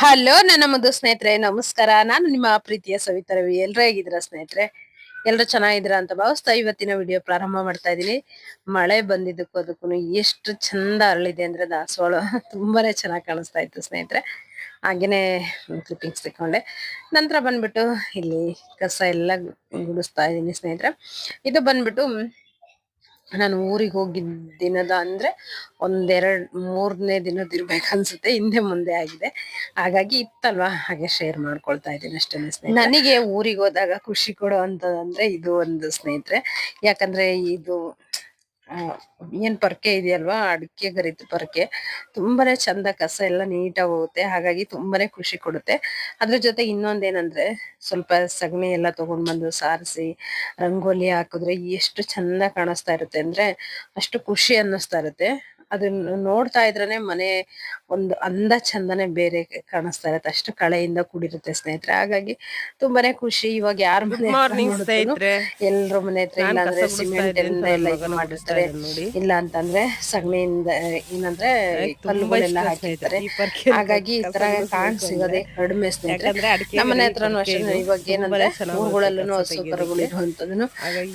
Hello, ನನ್ನ ಮುದ್ದು ಸ್ನೇಹಿತರೆ, ನಮಸ್ಕಾರ. ನಾನು ನಿಮ್ಮ ಪ್ರೀತಿಯ ಸವಿತಾ ರವಿ ಎಲ್ಲರೂ ಹೇಗಿದ್ರ ಸ್ನೇಹಿತರೆ? ಎಲ್ರು ಚೆನ್ನಾಗಿದ್ದೀರಾ ಅಂತ ಭಾವಿಸ್ತಾ ಇವತ್ತಿನ ವಿಡಿಯೋ ಪ್ರಾರಂಭ ಮಾಡ್ತಾ ಇದೀನಿ ಮಳೆ ಬಂದಿದ್ದಕ್ಕೂ ಅದಕ್ಕೂ ಎಷ್ಟು ಚಂದ ಅರಳಿದೆ ಅಂದ್ರೆ ದಾಸವಾಳ. ತುಂಬಾನೇ ಚೆನ್ನಾಗಿ ಕಾಣಿಸ್ತಾ ಇತ್ತು ಸ್ನೇಹಿತರೆ. ಹಾಗೇನೆ ಕ್ಲಿಪ್ಪಿಂಗ್ಸ್ ತಕೊಂಡೆ ನಂತರ ಬಂದ್ಬಿಟ್ಟು ಇಲ್ಲಿ ಕಸ ಎಲ್ಲ ಗುಡಿಸ್ತಾ ಇದ್ದೀನಿ ಸ್ನೇಹಿತರೆ. ಇದು ಬಂದ್ಬಿಟ್ಟು ನಾನು ಊರಿಗೆ ಹೋಗಿದ್ದ ದಿನದ ಅಂದ್ರೆ ಒಂದೆರಡು, ಮೂರನೇ ದಿನದ ಇರ್ಬೇಕು ಅನ್ಸುತ್ತೆ ಹಿಂದೆ ಮುಂದೆ ಆಗಿದೆ. ಹಾಗಾಗಿ ಇತ್ತಲ್ವಾ, ಹಾಗೆ ಶೇರ್ ಮಾಡ್ಕೊಳ್ತಾ ಇದ್ದೀನಿ ಅಷ್ಟೇ ನನಗೆ ಊರಿಗೆ ಹೋದಾಗ ಖುಷಿ ಕೊಡೋ ಅಂತದಂದ್ರೆ ಇದು ಒಂದು ಸ್ನೇಹಿತರೆ. ಯಾಕಂದ್ರೆ ಇದು ಏನ್ ಪರ್ಕೆ ಇದೆಯಲ್ವಾ? ಅಡಿಕೆ ಗರಿತು ಪರ್ಕೆ. ತುಂಬಾನೇ ಚಂದ ಕಸ ಎಲ್ಲ ನೀಟಾಗಿ ಹೋಗುತ್ತೆ. ಹಾಗಾಗಿ ತುಂಬಾನೇ ಖುಷಿ ಕೊಡುತ್ತೆ. ಅದ್ರ ಜೊತೆ ಇನ್ನೊಂದೇನಂದ್ರೆ ಸ್ವಲ್ಪ ಸಗಣಿ ಎಲ್ಲ ತಗೊಂಡ್ ಬಂದು ಸಾರಿಸಿ, ರಂಗೋಲಿ ಹಾಕಿದ್ರೆ ಎಷ್ಟು ಚಂದ ಕಾಣಿಸ್ತಾ ಇರುತ್ತೆ ಅಂದ್ರೆ ಅಷ್ಟು ಖುಷಿ ಅನ್ನಿಸ್ತಾ ಇರುತ್ತೆ. ಅದನ್ನ ನೋಡ್ತಾ ಇದ್ರೇನೆ ಮನೆ ಒಂದು ಅಂದ ಚಂದನೆ ಬೇರೆ ಕಾಣಿಸ್ತಾ ಇರತ್ತೆ. ಅಷ್ಟು ಕಳೆಯಿಂದ ಕೂಡಿರುತ್ತೆ ಸ್ನೇಹಿತರೆ. ಹಾಗಾಗಿ ತುಂಬಾನೇ ಖುಷಿ. ಇವಾಗ ಯಾರ ಮನೆ ಎಲ್ರ ಮನೆ ಹತ್ರ ಇಲ್ಲಾಂದ್ರೆ ನಾನ್ ಸಿಮೆಂಟ್ ಎಲ್ಲ ಇದು ಮಾಡಿರ್ತಾರೆ ನೋಡಿ. ಇಲ್ಲ ಅಂತಂದ್ರೆ ಸಗಣಿಯಿಂದ ಏನಂದ್ರೆ ಕಲ್ಲುಗಳೆಲ್ಲ ಹಾಕಿರ್ತಾರೆ. ಹಾಗಾಗಿ ಈ ತರ ಕಾಣ್. ಸಿಗೋದೇ ಕಡಿಮೆ ಸ್ನೇಹಿತರೆ. ನಮ್ಮನೆ ಹತ್ರನು ಅಷ್ಟೇ. ಇವಾಗ ಏನಂದ್ರೆ ಊರುಗಳಲ್ಲೂ ಹಸು ಕರುಗಳು. ಇರುವಂತದನ್ನು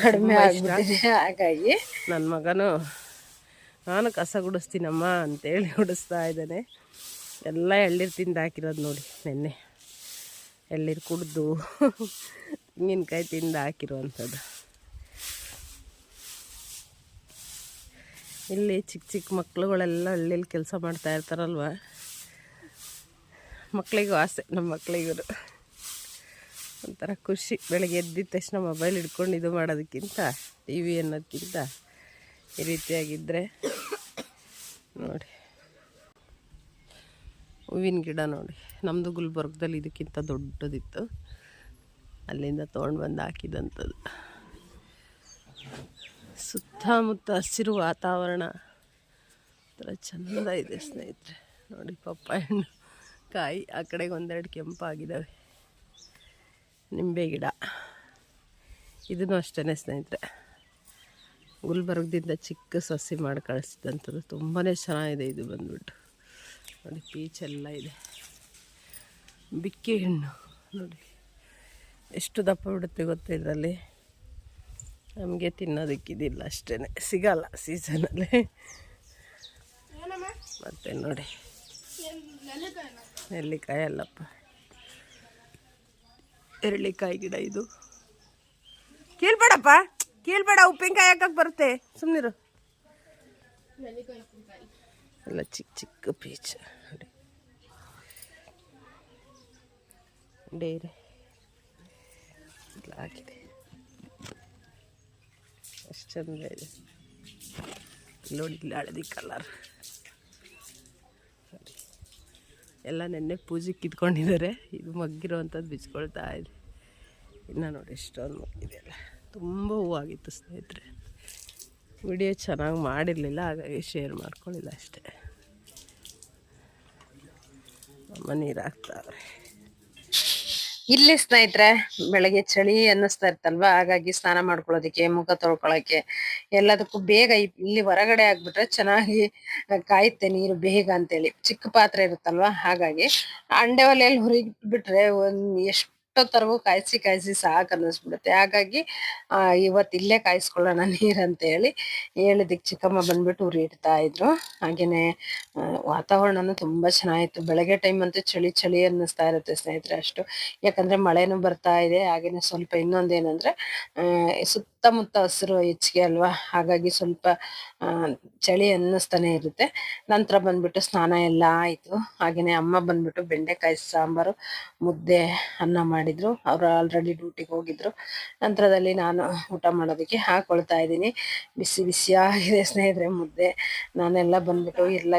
ಕಡಿಮೆ ಆಗ್ಬಿಟ್ಟಿದೆ. ಹಾಗಾಗಿ ನನ್ನ ಮಗನು ನಾನು ಕಸ ಗುಡಿಸ್ತೀನಮ್ಮ ಅಂತೇಳಿ ಗುಡಿಸ್ತಾ ಇದ್ದಾನೆ. ಎಲ್ಲ ಎಳ್ಳೀರು ತಿಂದು ಹಾಕಿರೋದು ನೋಡಿ ನೆನ್ನೆ. ಎಳ್ಳೀರು ಕುಡ್ದು ತೆಂಗಿನಕಾಯಿ ತಿಂದು ಹಾಕಿರುವಂಥದ್ದು. ಇಲ್ಲಿ ಚಿಕ್ಕ ಚಿಕ್ಕ ಮಕ್ಕಳುಗಳೆಲ್ಲ ಹಳ್ಳಿಲಿ ಕೆಲಸ ಮಾಡ್ತಾ ಇರ್ತಾರಲ್ವ? ಮಕ್ಕಳಿಗೂ ಆಸೆ ನಮ್ಮ ಮಕ್ಕಳಿಗೂ ಒಂಥರ ಖುಷಿ. ಬೆಳಗ್ಗೆ ಎದ್ದಿದ ತಕ್ಷಣ ಮೊಬೈಲ್ ಹಿಡ್ಕೊಂಡು ಇದು ಮಾಡೋದಕ್ಕಿಂತ ಟಿ ವಿ ಅನ್ನೋದಕ್ಕಿಂತ ಈ ರೀತಿಯಾಗಿದ್ದರೆ ನೋಡಿ. ಹೂವಿನ ಗಿಡ ನೋಡಿ. ನಮ್ಮದು ಗುಲ್ಬರ್ಗದಲ್ಲಿ ಇದಕ್ಕಿಂತ ದೊಡ್ಡದಿತ್ತು. ಅಲ್ಲಿಂದ ತೊಗೊಂಡು ಬಂದು ಹಾಕಿದಂಥದ್ದು ಸುತ್ತಮುತ್ತ ಹಸಿರು ವಾತಾವರಣ. ಒಂಥರ ಚೆಂದ ಇದೆ ಸ್ನೇಹಿತರೆ. ನೋಡಿ ಪಪ್ಪಾಯ ಹಣ್ಣು, ಕಾಯಿ, ಆ ಕಡೆಗೆ ಒಂದೆರಡು ಕೆಂಪಾಗಿದ್ದಾವೆ ನಿಂಬೆ ಗಿಡ. ಇದನ್ನು ಅಷ್ಟೇ ಸ್ನೇಹಿತರೆ. ಗುಲ್ಬರ್ಗದಿಂದ ಚಿಕ್ಕ ಸಸಿ ಮಾಡಿ ಕಳಿಸಿದಂಥದ್ದು ತುಂಬಾ ಚೆನ್ನಾಗಿದೆ ಇದು ಬಂದ್ಬಿಟ್ಟು. ನೋಡಿ ಪೀಚೆಲ್ಲ ಇದೆ. ಬಿಕ್ಕೆ ಹಣ್ಣು. ನೋಡಿ, ಎಷ್ಟು ದಪ್ಪ ಬಿಡುತ್ತೆ ಗೊತ್ತೇ ಇದರಲ್ಲಿ? ನಮಗೆ ತಿನ್ನೋದಕ್ಕಿದಿಲ್ಲ ಅಷ್ಟೇ ಸಿಗಲ್ಲ ಸೀಸನಲ್ಲಿ ಮತ್ತೆ ನೋಡಿ. ನೆಲ್ಲಿಕಾಯಿ ಅಲ್ಲಪ್ಪ. ಎರಳಿಕಾಯಿ ಗಿಡ ಇದು. ಕೀಳ್ಬೇಡಪ್ಪ. ಕೀಳ್ಬೇಡ, ಉಪ್ಪಿನಕಾಯಿ ಹಾಕಕ್ಕೆ ಬರುತ್ತೆ. ಸುಮ್ಮನಿರು ಎಲ್ಲ ಚಿಕ್ಕ ಚಿಕ್ಕ ಪೀಚ್. ಹಾಕಿದೆ ಎಷ್ಟು ಚಂದ ಇದೆ. ನೋಡಿ, ಇಲ್ಲಿ ಹಳದಿ ಕಲರ್. ಎಲ್ಲ ನೆನ್ನೆ ಪೂಜೆಗೆ ಕಿತ್ಕೊಂಡಿದ್ದಾರೆ ಇದು ಮಗ್ಗಿರೋವಂಥದ್ದು ಬಿಚ್ಕೊಳ್ತಾ ಇದೆ. ಇನ್ನು ನೋಡಿ ಎಷ್ಟೊಂದು ಮಗ್ಗಿದೆಯಲ್ಲ ತುಂಬ ಹೂವಾಗಿತ್ತು ಸ್ನೇಹಿತರೆ. ವಿಡಿಯೋ ಚೆನ್ನಾಗಿ ಮಾಡಿರಲಿಲ್ಲ, ಹಾಗಾಗಿ ಶೇರ್ ಮಾಡ್ಕೊಳ್ಳಿಲ್ಲ ಅಷ್ಟೇ. ಅಮ್ಮ ನೀರು ಇಲ್ಲಿ ಸ್ನೇಹಿತರೆ, ಬೆಳಗ್ಗೆ ಚಳಿ ಅನ್ನಿಸ್ತಾ ಇರ್ತಲ್ವಾ ಹಾಗಾಗಿ ಸ್ನಾನ ಮಾಡ್ಕೊಳ್ಳೋದಕ್ಕೆ, ಮುಖ ತೊಳ್ಕೊಳಕ್ಕೆ ಎಲ್ಲದಕ್ಕೂ ಬೇಗ ಇಲ್ಲಿ ಹೊರಗಡೆ ಆಗ್ಬಿಟ್ರೆ ಚೆನ್ನಾಗಿ ಕಾಯುತ್ತೆ ನೀರು ಬೇಗ ಅಂತೇಳಿ. ಚಿಕ್ಕ ಪಾತ್ರೆ ಇರುತ್ತಲ್ವಾ? ಹಾಗಾಗಿ ಅಂಡೆ ಒಲೆಯಲ್ಲಿ ಹುರಿಬಿಟ್ರೆ ಒಂದ್ ಎಷ್ಟೊತ್ತರೆಗೂ ಕಾಯಿಸಿ ಕಾಯಿಸಿ ಸಾಕು ಅನ್ನಿಸ್ಬಿಡುತ್ತೆ. ಹಾಗಾಗಿ ಇವತ್ತು ಇಲ್ಲೇ ಕಾಯಿಸ್ಕೊಳ್ಳೋಣ ಹೇಳಿ ಹೇಳಿದಕ್ಕೆ ಚಿಕ್ಕಮ್ಮ ಬಂದ್ಬಿಟ್ಟು ಉರಿ ಇಡ್ತಾ ಇದ್ರು. ಹಾಗೇನೆ ವಾತಾವರಣನೂ ತುಂಬಾ ಚೆನ್ನಾಗಿತ್ತು. ಬೆಳಗ್ಗೆ ಟೈಮ್ ಅಂತೂ ಚಳಿ ಚಳಿ ಅನ್ನಿಸ್ತಾ ಇರುತ್ತೆ ಸ್ನೇಹಿತರೆ ಅಷ್ಟು. ಯಾಕಂದ್ರೆ ಮಳೆನೂ ಬರ್ತಾ ಇದೆ. ಹಾಗೇನೆ ಸ್ವಲ್ಪ ಇನ್ನೊಂದೇನಂದ್ರೆ ಆ, ಸುತ್ತಮುತ್ತ ಹಸಿರು ಹೆಚ್ಚಿಗೆ ಅಲ್ವಾ? ಹಾಗಾಗಿ ಸ್ವಲ್ಪ ಚಳಿ ಅನ್ನಿಸ್ತಾನೆ ಇರುತ್ತೆ. ನಂತರ ಬಂದ್ಬಿಟ್ಟು ಸ್ನಾನ ಎಲ್ಲ ಆಯಿತು. ಹಾಗೆಯೇ ಅಮ್ಮ ಬಂದ್ಬಿಟ್ಟು ಬೆಂಡೆಕಾಯಿ ಸಾಂಬಾರು, ಮುದ್ದೆ ಅನ್ನ ಮಾಡಿದ್ರು. ಅವರು ಆಲ್ರೆಡಿ ಡ್ಯೂಟಿಗೆ ಹೋಗಿದ್ರು. ನಂತರದಲ್ಲಿ ನಾನು ಊಟ ಮಾಡೋದಕ್ಕೆ ಹಾಕೊಳ್ತಾ ಇದ್ದೀನಿ. ಬಿಸಿ ಬಿಸಿಯಾಗಿದೆ ಸ್ನೇಹಿತರೆ, ಮುದ್ದೆ. ನಾನೆಲ್ಲ ಬಂದ್ಬಿಟ್ಟು ಎಲ್ಲ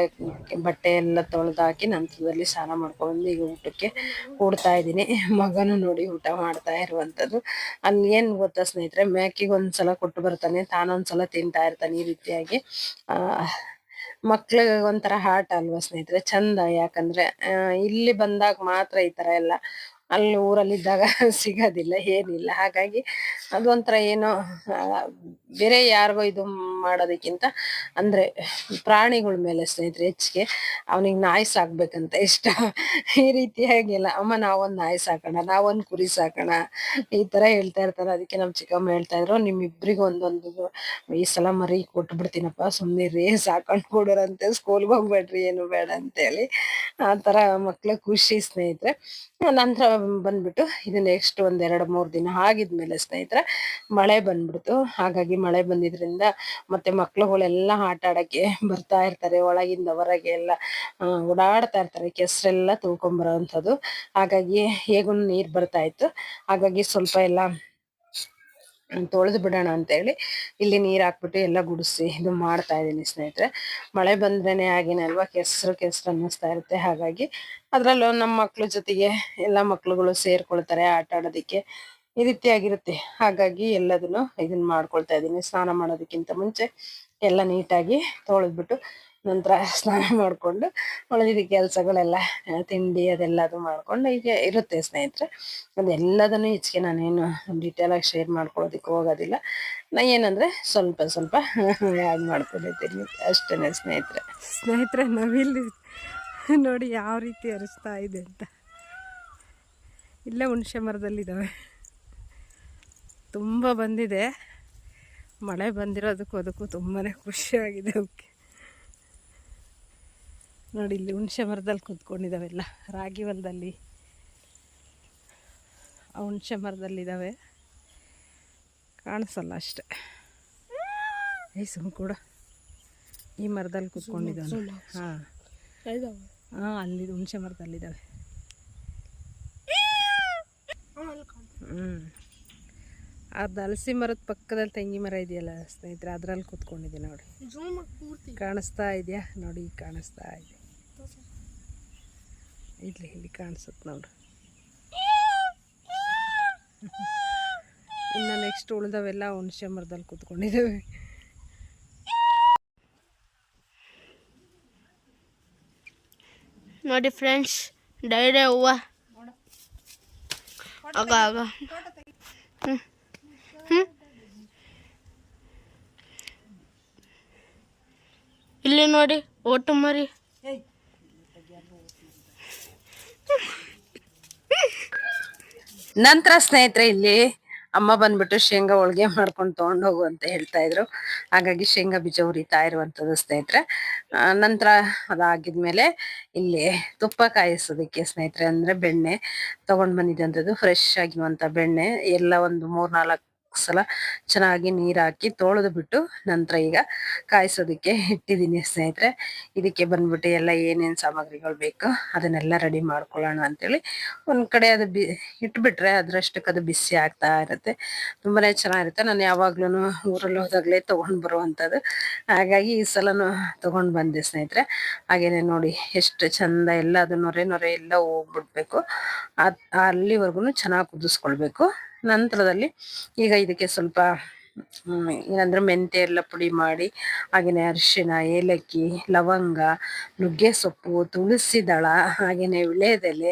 ಬಟ್ಟೆ ಎಲ್ಲ ತೊಳೆದಾಕಿ ನಂತರದಲ್ಲಿ ಸ್ನಾನ ಮಾಡ್ಕೊಂಡು ಈಗ ಊಟಕ್ಕೆ ಕೂಡ್ತಾ ಇದ್ದೀನಿ. ಮಗನು ನೋಡಿ ಊಟ ಮಾಡ್ತಾ ಇರುವಂಥದ್ದು ಅಲ್ಲಿ ಏನು ಗೊತ್ತಾ ಸ್ನೇಹಿತರೆ, ಮೇಕಿಗೆ ಒಂದ್ಸಲ ಕೊಟ್ಟು ಬರ್ತಾನೆ, ತಾನೊಂದ್ಸಲ ತಿಂತಾ ಇರ್ತಾನೆ ಈ ರೀತಿಯಾಗಿ. ಆ, ಮಕ್ಳಿಗೆ ಒಂಥರ ಹಾಟ್ ಅಲ್ವಾ ಸ್ನೇಹಿತರೆ, ಚಂದ ಯಾಕಂದ್ರೆ ಇಲ್ಲಿ ಬಂದಾಗ ಮಾತ್ರ ಈ ತರ ಎಲ್ಲ ಅಲ್ಲಿ ಊರಲ್ಲಿದ್ದಾಗ ಸಿಗೋದಿಲ್ಲ, ಏನಿಲ್ಲ. ಹಾಗಾಗಿ ಅದೊಂಥರ ಏನೋ ಬೇರೆ ಯಾರಿಗೋ ಇದು ಮಾಡೋದಕ್ಕಿಂತ ಅಂದರೆ ಪ್ರಾಣಿಗಳ ಮೇಲೆ ಸ್ನೇಹಿತರೆ ಹೆಚ್ಚಿಗೆ ಅವನಿಗೆ ನಾಯಿ ಸಾಕ್ಬೇಕಂತ ಇಷ್ಟ. ಈ ರೀತಿಯಾಗಿಲ್ಲ ಅಮ್ಮ, ನಾವೊಂದು ನಾಯಿ ಸಾಕೋಣ, ನಾವೊಂದು ಕುರಿ ಸಾಕೋಣ. ಈ ಥರ ಹೇಳ್ತಾ ಇರ್ತಾರೆ. ಅದಕ್ಕೆ ನಮ್ಮ ಚಿಕ್ಕಮ್ಮ ಹೇಳ್ತಾ ಇದ್ರು ನಿಮ್ಮಿಬ್ಬರಿಗೂ ಒಂದೊಂದು ಈ ಸಲ ಮರಿ ಕೊಟ್ಟು ಬಿಡ್ತೀನಪ್ಪ ರೇ ಸಾಕೊಂಡು ಕೊಡೋರಂತೆ, ಸ್ಕೂಲ್ಗೆ ಹೋಗ್ಬೇಡ್ರಿ, ಏನು ಬೇಡ ಅಂತೇಳಿ. ಆ ಥರ ಮಕ್ಕಳ ಖುಷಿ ಸ್ನೇಹಿತರೆ. ನಂತರ ಬಂದ್ಬಿಟ್ಟು ಇದು ನೆಕ್ಸ್ಟ್ ಒಂದ್ ಎರಡು, ಮೂರು ದಿನ ಆಗಿದ್ಮೇಲೆ ಸ್ನೇಹಿತರೆ, ಮಳೆ ಬಂದ್ಬಿಡ್ತು. ಹಾಗಾಗಿ ಮಳೆ ಬಂದಿದ್ರಿಂದ ಮತ್ತೆ ಮಕ್ಳುಗಳೆಲ್ಲ ಆಟ ಆಡಕ್ಕೆ ಬರ್ತಾ ಇರ್ತಾರೆ, ಒಳಗಿಂದ ಹೊರಗೆ ಎಲ್ಲ ಓಡಾಡ್ತಾ ಇರ್ತಾರೆ, ಕೆಸರೆಲ್ಲ ತುಳ್ಕೊಂಬರೋವಂಥದ್ದು ಹಾಗಾಗಿ ಹೇಗೂ ನೀರು ಬರ್ತಾ ಇತ್ತು. ಹಾಗಾಗಿ ಸ್ವಲ್ಪ ಎಲ್ಲ ತೊಳೆದು ಬಿಡೋಣ ಅಂತ ಹೇಳಿ ಇಲ್ಲಿ ನೀರು ಹಾಕ್ಬಿಟ್ಟು ಎಲ್ಲ ಗುಡಿಸಿ ಇದು ಮಾಡ್ತಾ ಇದ್ದೀನಿ ಸ್ನೇಹಿತರೆ. ಮಳೆ ಬಂದ್ರೇನೆ ಆಗಿನ ಅಲ್ವಾ ಕೆಸರು ಕೆಸರು ಅನ್ನಿಸ್ತಾ ಇರುತ್ತೆ. ಹಾಗಾಗಿ ಅದರಲ್ಲೂ ನಮ್ಮ ಮಕ್ಕಳ ಜೊತೆಗೆ ಎಲ್ಲ ಮಕ್ಳುಗಳು ಸೇರ್ಕೊಳ್ತಾರೆ ಆಟ ಆಡೋದಿಕ್ಕೆ. ಈ ರೀತಿಯಾಗಿರುತ್ತೆ. ಹಾಗಾಗಿ ಎಲ್ಲದನ್ನು ಇದನ್ನ ಮಾಡ್ಕೊಳ್ತಾ ಇದ್ದೀನಿ. ಸ್ನಾನ ಮಾಡೋದಕ್ಕಿಂತ ಮುಂಚೆ ಎಲ್ಲ ನೀಟಾಗಿ ತೊಳೆದ್ಬಿಟ್ಟು ನಂತರ ಸ್ನಾನ ಮಾಡಿಕೊಂಡು ಉಳಿದಿದ್ದ ಕೆಲಸಗಳೆಲ್ಲ ತಿಂಡಿ ಅದೆಲ್ಲದು ಮಾಡಿಕೊಂಡು ಹೀಗೆ ಇರುತ್ತೆ ಸ್ನೇಹಿತರೆ. ಅದೆಲ್ಲದನ್ನು ಹೆಚ್ಚಿಗೆ ನಾನೇನು ಡೀಟೇಲಾಗಿ ಶೇರ್ ಮಾಡ್ಕೊಳ್ಳೋದಕ್ಕೆ ಹೋಗೋದಿಲ್ಲ. ನಾ ಏನಂದರೆ ಸ್ವಲ್ಪ ಸ್ವಲ್ಪ ಆ್ಯಡ್ ಮಾಡ್ಕೊಂಡಿರ್ತೀನಿ ಅಷ್ಟೇ ಸ್ನೇಹಿತರೆ. ಸ್ನೇಹಿತರೆ, ನಾವಿಲ್ಲಿ ನೋಡಿ ಯಾವ ರೀತಿ ಅರಿಸ್ತಾ ಇದೆ ಅಂತ. ಇಲ್ಲೇ ಹುಣಸೆ ಮರದಲ್ಲಿದ್ದಾವೆ ತುಂಬ ಬಂದಿದೆ. ಮಳೆ ಬಂದಿರೋದಕ್ಕೂ ಅದಕ್ಕೂ ತುಂಬಾ ಖುಷಿಯಾಗಿದೆ ಅವಕ್ಕೆ. ನೋಡಿ ಇಲ್ಲಿ ಹುಣಸೆ ಮರದಲ್ಲಿ ಕೂತ್ಕೊಂಡಿದ್ದಾವೆಲ್ಲ. ರಾಗಿ ಹೊಲದಲ್ಲಿ ಆ ಹುಣಸೆ ಮರದಲ್ಲಿದ್ದಾವೆ. ಕಾಣಿಸಲ್ಲ ಅಷ್ಟೆ. ಏಯ್ ಸುಮ್ ಕೂಡ ಈ ಮರದಲ್ಲಿ ಕೂತ್ಕೊಂಡಿದ್ದಾವೆ ಹಾಂ. ಹಾಂ ಅಲ್ಲಿ ಹುಣಸೆ ಮರದಲ್ಲಿದ್ದಾವೆ. ಹ್ಞೂ ಅದು ಹಲಸಿ ಮರದ ಪಕ್ಕದಲ್ಲಿ ತೆಂಗಿ ಮರ ಇದೆಯಲ್ಲ ಸ್ನೇಹಿತರೆ ಅದರಲ್ಲಿ ಕೂತ್ಕೊಂಡಿದ್ದೀನಿ ನೋಡಿ. ಕಾಣಿಸ್ತಾ ಇದೆಯಾ? ನೋಡಿ ಕಾಣಿಸ್ತಾ ಇದೆ. ಇಲ್ಲಿ ಇಲ್ಲಿ ಕಾಣಿಸುತ್ತೆ ನೋಡ್ರಿ. ಇನ್ನು ನೆಕ್ಸ್ಟ್ ಉಳಿದವೆಲ್ಲ ಹುಣಸೆ ಮರದಲ್ಲಿ ಕೂತ್ಕೊಂಡಿದ್ದೇವೆ. ನೋಡಿ ಫ್ರೆಂಡ್ಸ್, ಡೈರೆ ಹೂವ. ಆಗ ಆಗ. ಇಲ್ಲಿ ನೋಡಿ ಓಟು ಮರಿ. ನಂತರ ಸ್ನೇಹಿತರೆ, ಇಲ್ಲಿ ಅಮ್ಮ ಬಂದ್ಬಿಟ್ಟು ಶೇಂಗಾ ಹೋಳ್ಗೆ ಮಾಡ್ಕೊಂಡು ತೊಗೊಂಡು ಹೋಗು ಅಂತ ಹೇಳ್ತಾ ಇದ್ರು. ಹಾಗಾಗಿ ಶೇಂಗಾ ಬೀಜ ಉರಿತಾ ಇರುವಂತದ್ದು ಸ್ನೇಹಿತರೆ. ನಂತರ ಅದಾಗಿದ್ಮೇಲೆ ಇಲ್ಲಿ ತುಪ್ಪ ಕಾಯಿಸೋದಕ್ಕೆ ಸ್ನೇಹಿತರೆ, ಅಂದ್ರೆ ಬೆಣ್ಣೆ ತಗೊಂಡ್ ಬಂದಿದ್ದಂಥದ್ದು ಫ್ರೆಶ್ ಆಗಿರುವಂತ ಬೆಣ್ಣೆ, ಎಲ್ಲ ಒಂದು ಮೂರ್ನಾಲ್ಕು ಸಲ ಚೆನ್ನಾಗಿ ನೀರು ಹಾಕಿ ತೊಳೆದು ಬಿಟ್ಟು ನಂತರ ಈಗ ಕಾಯಿಸೋದಕ್ಕೆ ಇಟ್ಟಿದ್ದೀನಿ ಸ್ನೇಹಿತರೆ. ಇದಕ್ಕೆ ಬಂದ್ಬಿಟ್ಟು ಎಲ್ಲ ಏನೇನು ಸಾಮಗ್ರಿಗಳು ಬೇಕು ಅದನ್ನೆಲ್ಲ ರೆಡಿ ಮಾಡ್ಕೊಳ್ಳೋಣ ಅಂತೇಳಿ ಒಂದು ಕಡೆ ಅದು ಬಿ ಇಟ್ಬಿಟ್ರೆ ಅದರಷ್ಟಕ್ಕೆ ಅದು ಬಿಸಿ ಆಗ್ತಾ ಇರುತ್ತೆ. ತುಂಬಾನೇ ಚೆನ್ನಾಗಿರುತ್ತೆ. ನಾನು ಯಾವಾಗ್ಲೂ ಊರಲ್ಲಿ ಹೋದಾಗಲೇ ತೊಗೊಂಡು ಬರುವಂಥದ್ದು ಹಾಗಾಗಿ ಈ ಸಲನು ತೊಗೊಂಡು ಬಂದೆ ಸ್ನೇಹಿತರೆ. ಹಾಗೇನೆ ನೋಡಿ ಎಷ್ಟು ಚಂದ ಎಲ್ಲ ಅದು ನೊರೆ ನೊರೆ ಎಲ್ಲ ಹೋಗ್ಬಿಡ್ಬೇಕು. ಅಲ್ಲಿವರೆಗೂ ಚೆನ್ನಾಗಿ ಕುದಿಸ್ಕೊಳ್ಬೇಕು. ನಂತರದಲ್ಲಿ ಈಗ ಇದಕ್ಕೆ ಸ್ವಲ್ಪ ಏನಂದ್ರೆ ಮೆಂತೆ ಎಲ್ಲ ಪುಡಿ ಮಾಡಿ, ಹಾಗೇನೆ ಅರಿಶಿನ ಏಲಕ್ಕಿ, ಲವಂಗ, ನುಗ್ಗೆ ಸೊಪ್ಪು, ತುಳಸಿ ದಳ, ಹಾಗೇನೆ ವಿಳೆದೆಲೆ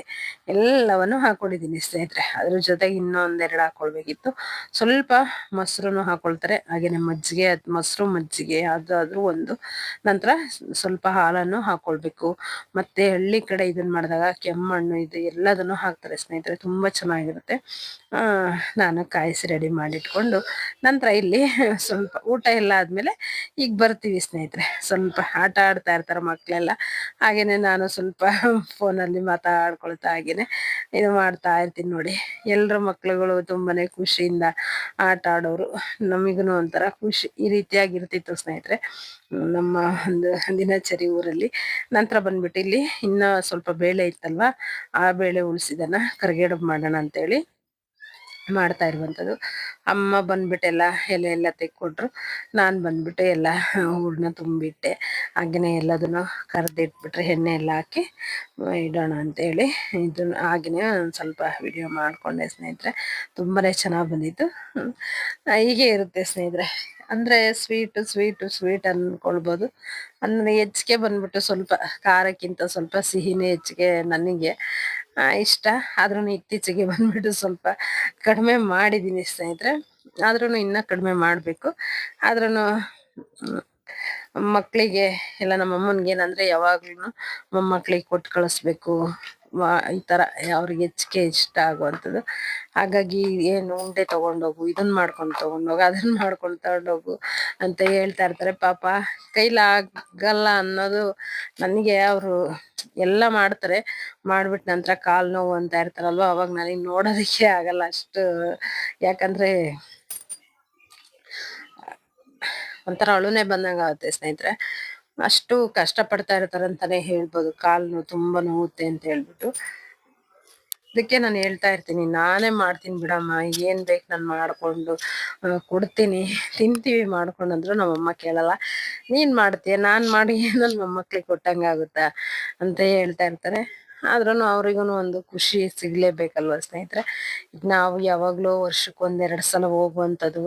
ಎಲ್ಲವನ್ನು ಹಾಕೊಂಡಿದ್ದೀನಿ ಸ್ನೇಹಿತರೆ. ಅದ್ರ ಜೊತೆಗೆ ಇನ್ನೊಂದೆರಡು ಹಾಕೊಳ್ಬೇಕಿತ್ತು ಸ್ವಲ್ಪ ಮೊಸರು ಹಾಕೊಳ್ತಾರೆ ಹಾಗೇನೆ ಮಜ್ಜಿಗೆ, ಮೊಸರು ಮಜ್ಜಿಗೆ, ಅದಾದ್ರೂ ಒಂದು. ನಂತರ ಸ್ವಲ್ಪ ಹಾಲನ್ನು ಹಾಕೊಳ್ಬೇಕು ಮತ್ತೆ ಹಳ್ಳಿ ಕಡೆ ಇದನ್ನ ಮಾಡಿದಾಗ ಕೆಮ್ಮಣ್ಣು, ಇದು ಎಲ್ಲದನ್ನು ಹಾಕ್ತಾರೆ ಸ್ನೇಹಿತರೆ. ತುಂಬಾ ಚೆನ್ನಾಗಿರುತ್ತೆ. ನಾನು ಕಾಯಿಸಿ ರೆಡಿ ಮಾಡಿಟ್ಕೊಂಡು ನಂತರ ಇಲ್ಲಿ ಸ್ವಲ್ಪ ಊಟ ಎಲ್ಲ ಆದ್ಮೇಲೆ ಈಗ ಬರ್ತೀವಿ ಸ್ನೇಹಿತರೆ. ಸ್ವಲ್ಪ ಆಟ ಆಡ್ತಾ ಇರ್ತಾರೆ ಮಕ್ಕಳೆಲ್ಲ ಹಾಗೇನೆ ನಾನು ಸ್ವಲ್ಪ ಫೋನಲ್ಲಿ ಮಾತಾಡ್ಕೊಳ್ತಾ ಹಾಗೇನೆ ಇದು ಮಾಡ್ತಾ ಇರ್ತೀನಿ ನೋಡಿ. ಎಲ್ಲರ ಮಕ್ಳುಗಳು ತುಂಬಾನೇ ಖುಷಿಯಿಂದ ಆಟ ಆಡೋರು. ನಮಗೂ ಒಂಥರ ಖುಷಿ ಈ ರೀತಿಯಾಗಿರ್ತಿತ್ತು ಸ್ನೇಹಿತರೆ. ನಮ್ಮ ಒಂದು ದಿನಚರಿ ಊರಲ್ಲಿ. ನಂತರ ಬಂದ್ಬಿಟ್ಟು ಇಲ್ಲಿ ಇನ್ನ ಸ್ವಲ್ಪ ಬೇಳೆ ಇತ್ತಲ್ವಾ? ಆ ಬೇಳೆ ಉಳಿಸಿದನ್ನ ಕರ್ಗೇಡು ಮಾಡೋಣ ಅಂತೇಳಿ ಮಾಡ್ತಾ ಇರುವಂಥದ್ದು. ಅಮ್ಮ ಬಂದ್ಬಿಟ್ಟೆಲ್ಲ ಎಲೆ ಎಲ್ಲ ತೆಕ್ಕೊಟ್ರು. ನಾನು ಬಂದ್ಬಿಟ್ಟು ಎಲ್ಲ ಹೂರ್ಣ ತುಂಬಿಟ್ಟೆ. ಹಾಗೆಯೇ ಎಲ್ಲದನ್ನು ಕರೆದಿಟ್ಬಿಟ್ರೆ ಎಣ್ಣೆ ಎಲ್ಲ ಹಾಕಿ ಇಡೋಣ ಅಂತೇಳಿ ಇದನ್ನು ಹಾಗೆಯೇ ಒಂದು ಸ್ವಲ್ಪ ವಿಡಿಯೋ ಮಾಡಿಕೊಂಡೆ ಸ್ನೇಹಿತರೆ. ತುಂಬಾ ಚೆನ್ನಾಗಿ ಬಂದಿತ್ತು. ಹೀಗೆ ಇರುತ್ತೆ ಸ್ನೇಹಿತರೆ. ಅಂದರೆ ಸ್ವೀಟು ಸ್ವೀಟು ಸ್ವೀಟ್ ಅಂದ್ಕೊಳ್ಬೋದು ಅಂದರೆ ಹೆಚ್ಚಿಗೆ ಬಂದ್ಬಿಟ್ಟು ಸ್ವಲ್ಪ ಖಾರಕ್ಕಿಂತ ಸ್ವಲ್ಪ ಸಿಹಿನೇ ಹೆಚ್ಚಿಗೆ ನನಗೆ. ಇಷ್ಟ. ಆದ್ರೂ ಇತ್ತೀಚೆಗೆ ಬಂದ್ಬಿಟ್ಟು ಸ್ವಲ್ಪ ಕಡಿಮೆ ಮಾಡಿದ್ದೀನಿ ಸ್ನೇಹಿತರೆ. ಆದ್ರೂ ಇನ್ನ ಕಡಿಮೆ ಮಾಡಬೇಕು. ಆದ್ರೂ ಮಕ್ಕಳಿಗೆ ಎಲ್ಲ ನಮ್ಮ ಅಮ್ಮನಿಗೆ ಏನಂದ್ರೆ ಯಾವಾಗ್ಲೂ ಮೊಮ್ಮಕ್ಕಳಿಗೆ ಕೊಟ್ಟು ಕಳಿಸ್ಬೇಕು. ಈ ಥರ ಅವ್ರಿಗೆ ಹೆಚ್ಚಿಗೆ ಇಷ್ಟ ಆಗುವಂಥದ್ದು. ಹಾಗಾಗಿ ಏನು ಉಂಡೆ ತೊಗೊಂಡೋಗು ಇದನ್ನ ಮಾಡ್ಕೊಂಡು ತೊಗೊಂಡೋಗು ಅದನ್ನ ಮಾಡ್ಕೊಂಡು ತೊಗೊಂಡೋಗು ಅಂತ ಹೇಳ್ತಾ ಇರ್ತಾರೆ. ಪಾಪ ಕೈಲಾಗಲ್ಲ ಅನ್ನೋದು ನನಗೆ ಅವರು ಎಲ್ಲ ಮಾಡ್ತಾರೆ. ಮಾಡ್ಬಿಟ್ಟ ನಂತರ ಕಾಲು ನೋವು ಅಂತ ಇರ್ತಾರಲ್ವ, ಅವಾಗ ನನಗೆ ನೋಡೋದಕ್ಕೆ ಆಗಲ್ಲ ಅಷ್ಟು. ಯಾಕಂದ್ರೆ ಒಂಥರ ಅಳುನೇ ಬಂದಂಗೆ ಆಗುತ್ತೆ ಸ್ನೇಹಿತರೆ. ಅಷ್ಟು ಕಷ್ಟ ಪಡ್ತಾ ಇರ್ತಾರೆ ಅಂತಾನೆ ಹೇಳ್ಬೋದು. ಕಾಲು ನೋವು ತುಂಬಾ ನೋವುತ್ತೆ ಅಂತ ಹೇಳ್ಬಿಟ್ಟು. ಅದಕ್ಕೆ ನಾನು ಹೇಳ್ತಾ ಇರ್ತೀನಿ. ನಾನೇ ಮಾಡ್ತೀನಿ ಬಿಡಮ್ಮ. ಏನ್ ಬೇಕು ನಾನು ಮಾಡ್ಕೊಂಡು ಕೊಡ್ತೀನಿ. ತಿಂತೀವಿ ಮಾಡ್ಕೊಂಡು ಅಂದ್ರು ನಮ್ಮಮ್ಮ ಕೇಳಲ್ಲ. ನೀನ್ ಮಾಡ್ತೀಯ? ನಾನ್ ಮಾಡಿ ನನ್ನ ಮೊಮ್ಮಕ್ಳಿಗೆ ಕೊಟ್ಟಂಗ ಆಗುತ್ತಾ ಅಂತ ಹೇಳ್ತಾ ಇರ್ತಾರೆ. ಆದ್ರೂ ಅವ್ರಿಗೂ ಒಂದು ಖುಷಿ ಸಿಗ್ಲೇಬೇಕಲ್ವ ಸ್ನೇಹಿತರೆ. ಈಗ ನಾವು ಯಾವಾಗ್ಲೂ ವರ್ಷಕ್ಕೆ ಒಂದೆರಡು ಸಲ ಹೋಗುವಂಥದ್ದು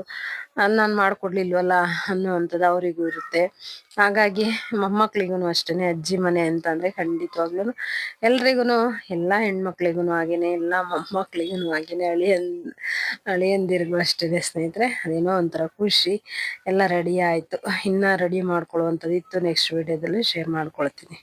ನಾನು ಮಾಡ್ಕೊಡ್ಲಿಲ್ವಲ್ಲ ಅನ್ನುವಂಥದ್ದು ಅವರಿಗೂ ಇರುತ್ತೆ. ಹಾಗಾಗಿ ಮೊಮ್ಮಕ್ಳಿಗೂ ಅಷ್ಟೇ ಅಜ್ಜಿ ಮನೆ ಅಂತಂದ್ರೆ ಖಂಡಿತವಾಗ್ಲೂ ಎಲ್ರಿಗೂ ಎಲ್ಲ ಹೆಣ್ಮಕ್ಳಿಗೂ ಹಾಗೇನೆ, ಎಲ್ಲ ಮೊಮ್ಮಕ್ಳಿಗೂ ಹಾಗೇನೆ ಅಳಿಯನ್ ಅಳಿಯಂದಿರಿಗೂ ಅಷ್ಟೇ ಸ್ನೇಹಿತರೆ. ಅದೇನೋ ಒಂಥರ ಖುಷಿ, ಎಲ್ಲ ರೆಡಿ ಆಯಿತು. ಇನ್ನೂ ರೆಡಿ ಮಾಡ್ಕೊಳ್ಳುವಂಥದ್ದು ಇತ್ತು ನೆಕ್ಸ್ಟ್ ವಿಡಿಯೋದಲ್ಲಿ ಶೇರ್ ಮಾಡ್ಕೊಳ್ತೀನಿ.